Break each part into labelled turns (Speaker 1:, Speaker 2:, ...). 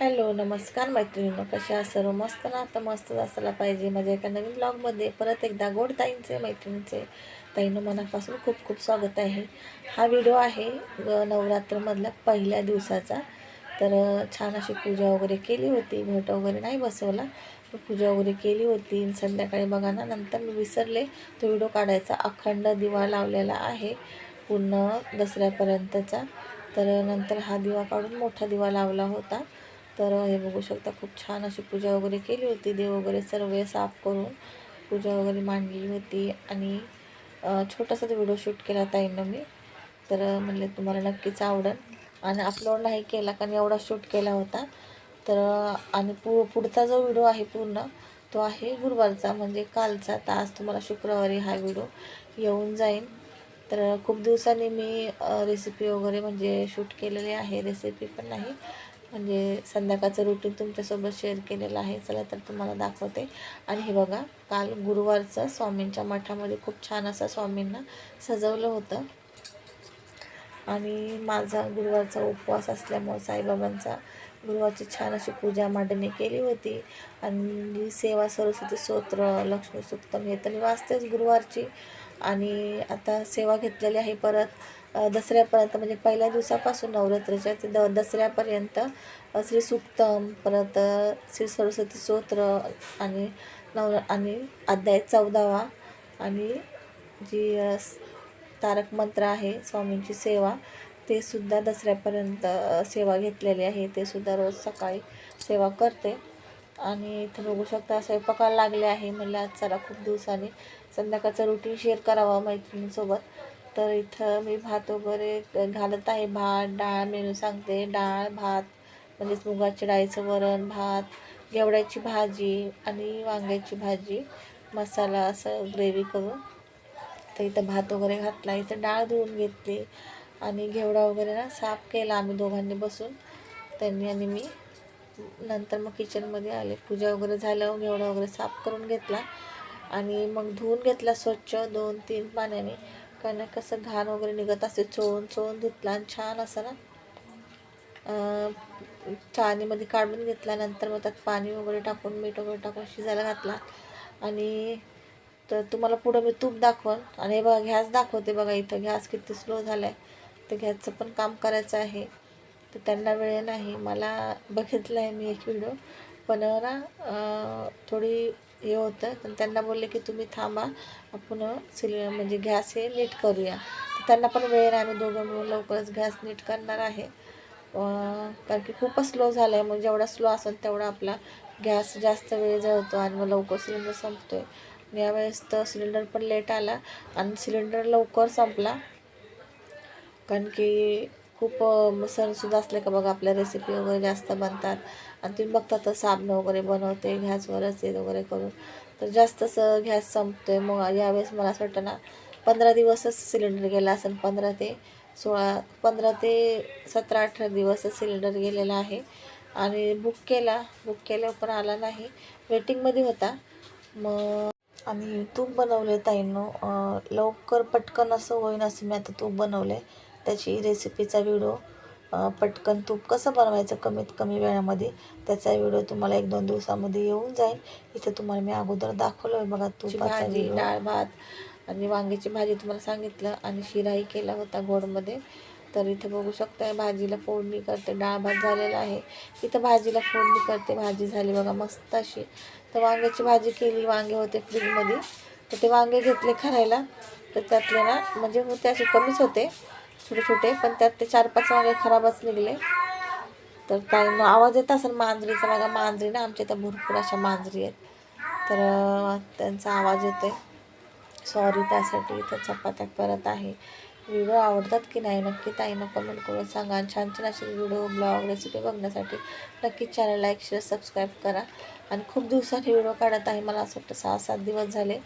Speaker 1: Hello नमस्कार मैत्रिणींनो कशा सर्व मस्त ना? आता मस्त असायला पाहिजे. माझ्या एका नवीन ब्लॉगमध्ये परत एकदा गोड ताईंचे मैत्रिणींचे ताईनं मनापासून खूप खूप स्वागत आहे. हा व्हिडिओ आहे नवरात्रमधला नवरात्रमधल्या पहिल्या दिवसाचा. तर छान अशी पूजा वगैरे केली होती. घट वगैरे नाही बसवला पण पूजा वगैरे केली होती. संध्याकाळी बघा ना नंतर मी विसरले. तो व्हिडिओ काढायचा अखंड दिवा लावलेला आहे पूर्ण दसऱ्यापर्यंतचा. तर नंतर हा दिवा काढून मोठा दिवा लावला होता. तर हे बघू शकता खूप छान अशी पूजा वगैरे केली होती. देव वगैरे सर्व साफ करून पूजा वगैरे मांडली होती. आणि अ, छोटासा व्हिडिओ शूट केला ताईंनं मी तर म्हणले तुम्हाला नक्कीच आवडेल. आणि अपलोड नाही केला कारण एवढा शूट केला होता. तर आणि पु पुढचा जो व्हिडिओ आहे पूर्ण तो आहे गुरुवारचा म्हणजे कालचा. तर आज तुम्हाला शुक्रवारी हा व्हिडिओ येऊन जाईल. तर खूप दिवसांनी मी रेसिपी वगैरे म्हणजे शूट केलेली आहे. रेसिपी पण नाही. म्हणजे संध्याकाळचं रुटीन तुमच्यासोबत शेअर केलेलं आहे चला तर तुम्हाला दाखवते. आणि हे बघा काल गुरुवारचं स्वामींच्या मठामध्ये खूप छान असं स्वामींना सजवलं होतं. आणि माझा गुरुवारचा उपवास असल्यामुळे साईबाबांचा गुरुवारची छान अशी पूजा मांडणी केली होती. आणि सेवा सरस्वती स्तोत्र लक्ष्मी सुक्तम हे तर मी वाचतेच गुरुवारची. आणि आता सेवा घेतलेली आहे परत. दसऱ्यापर्यंत म्हणजे पहिल्या दिवसापासून नवरात्रीच्या ते द दसऱ्यापर्यंत श्री सुक्तम परत श्री सरस्वती स्तोत्र आणि नव आणि अध्याय चौदावा आणि जी तारक मंत्र आहे स्वामींची सेवा ते सुद्धा दसऱ्यापर्यंत सेवा घेतलेली आहे. ते सुद्धा रोज सकाळी सेवा करते. आणि इथं बघू शकता स्वयंपाकाला लागले आहे. म्हणलं आज चला खूप दिवसांनी संध्याकाळचं रुटीन शेअर करावा मैत्रिणींसोबत. तर इथं मी भात वगैरे घालत आहे. भात डाळ मेनू सांगते. डाळ भात म्हणजेच मुगाच्या डाळीचं वरण भात घेवड्याची भाजी आणि वांग्याची भाजी मसाला असं ग्रेव्ही करून तर इथं भात वगैरे घातला. इथं डाळ धुवून घेतली आणि घेवडा वगैरे ना साफ केला आम्ही दोघांनी बसून. त्यांनी आणि मी. नंतर मग किचनमध्ये आले. पूजा वगैरे झाल्यावर घेवडा वगैरे साफ करून घेतला आणि मग धुवून घेतला स्वच्छ दोन तीन पाण्याने. कारण कसं घाण वगैरे निघत असते चोळून चोळून धुतला आणि छान असं ना अं, काढून घेतल्यानंतर मग त्यात पाणी वगैरे टाकून मीठ वगैरे टाकून शिजायला घातला. आणि तर तुम्हाला पुढं मी तूप दाखवन. आणि हे बघा गॅस दाखवते बघा इथं. गॅस किती स्लो झाला आहे तर गॅसचं पण काम करायचं आहे. तर त्यांना वेळ नाही. मला बघितलं आहे मी एक व्हिडिओ पण ना थोडी हे होतं. पण त्यांना बोलले की तुम्ही थांबा आपण सिले म्हणजे गॅस हे नीट करूया. तर त्यांना पण वेळ नाही आम्ही दोघं मिळून लवकरच गॅस नीट करणार आहे. कारण की खूपच स्लो झालं आहे म्हणजे मग जेवढा स्लो असेल तेवढा आपला गॅस जास्त वेळ जळतो आणि मग लवकर सिलेंडर संपतो आहे यावेळेस तर सिलेंडर पण लेट आला आणि सिलेंडर लवकर संपला. कारण की खूप सणसुद्धा असले का बघा आपल्या रेसिपी वगैरे जास्त बनतात. आणि तुम्ही बघता तर साबणं वगैरे बनवते गॅसवरच हे वगैरे करून. तर जास्त असं घॅस गॅस संपतोय मग यावेळेस मला असं वाटतं ना पंधरा दिवसच सिलेंडर गेला असेल पंधरा ते सोळा पंधरा ते सतरा अठरा दिवसच सिलेंडर गेलेला आहे. आणि बुक केला बुक केल्या पण आला नाही. वेटिंगमध्ये होता. मग आणि तूप बनवले ताईंनो. लवकर पटकन असं होईन असं मी आता तूप बनवले. त्याची रेसिपीचा व्हिडिओ पटकन तूप कसं बनवायचं कमीत कमी वेळामध्ये त्याचा व्हिडिओ तुम्हाला एक दोन दिवसामध्ये येऊन जाईल. इथे तुम्हाला मी अगोदर दाखवलं आहे बघा तुपाचा भाजी डाळ भात आणि वांग्याची भाजी तुम्हाला सांगितलं आणि शिराही केला होता गोडमध्ये. तर इथे बघू शकताय भाजीला फोडणी करते डाळ भात झालेला आहे. इथं भाजीला फोडणी करते भाजी झाली बघा मस्त अशी. तर वांग्याची भाजी केली वांगे होते फ्रीजमध्ये. तर ते वांगे घेतले खायला तर त्यातले ना म्हणजे होते असे कमीच होते. छोटे छोटे पण त्यात ते चार पाच वांगे खराबच निघले. तर काही आवाज येत असेल मांजरीचा बघा मांजरी ना आमच्या इथं भरपूर अशा मांजरी आहेत. तर त्यांचा आवाज येतोय. सॉरी त्यासाठी इथं चपात्या करत आहे. व्हिडिओ आवडतात की नाही नक्की ताईनं कमेंट करून सांगा. छान छान असे व्हिडिओ ब्लॉग रेसिपी बघण्यासाठी नक्कीच चॅनल लाईक शेअर सबस्क्राईब करा. आणि खूप दिवसांनी व्हिडिओ काढत आहे. मला असं वाटतं सहा सात दिवस झाले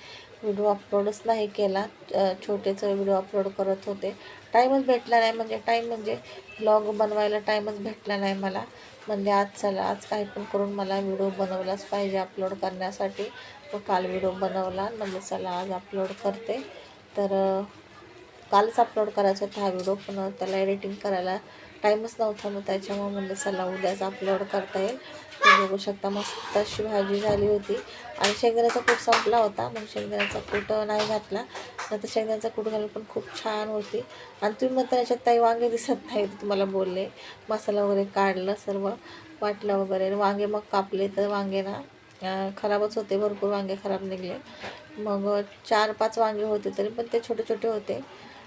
Speaker 1: व्हिडिओ अपलोडच नाही केला. छोटेचं व्हिडिओ अपलोड करत होते. टाईमच भेटला नाही. म्हणजे टाईम म्हणजे ब्लॉग बनवायला टाईमच भेटला नाही मला. म्हणजे आज चला आज काही पण करून मला व्हिडिओ बनवलाच पाहिजे अपलोड करण्यासाठी. मग काल व्हिडिओ बनवला. म्हणजे चला आज अपलोड करते. तर कालच अपलोड करायचा होता हा व्हिडिओ पण त्याला एडिटिंग करायला टाईमच नव्हता मग त्याच्यामुळे म्हणलं चला उद्याच अपलोड करता येईल. तुम्ही बघू शकता मस्त अशी भाजी झाली होती. आणि शेंगदाण्याचा कूट संपला होता मग शेंगदाण्याचा कूट नाही घातला. नंतर शेंगदाण्याचा कूट घालून पण खूप छान होती. आणि तुम्ही म्हणता याच्यात ताई वांगे दिसत नाही तुम्हाला बोलले. मसाला वगैरे काढलं सर्व वाटलं वगैरे. वांगे मग कापले तर वांगे ना खराबच होते भरपूर वांगे खराब निघले. मग चार पाच वांगे होते तरी पण ते छोटे छोटे होते.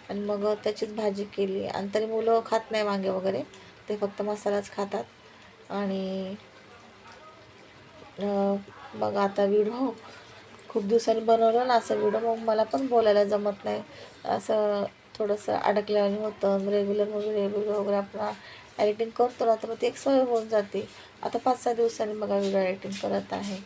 Speaker 1: आणि मग त्याचीच भाजी केली. आणि तरी मुलं खात नाही वांगे वगैरे. ते फक्त मसालाच खातात. आणि मग आता व्हिडिओ खूप दिवसांनी बनवलं ना असं व्हिडिओ मग मला पण बोलायला जमत नाही. असं थोडंसं अडकल्याने होतं. रेग्युलर वगैरे रेग्युलर वगैरे आपण एडिटिंग करतो ना तर मग ती एक सवय होऊन जाते. आता पाच सहा दिवसांनी मग व्हिडिओ एडिटिंग करत आहे.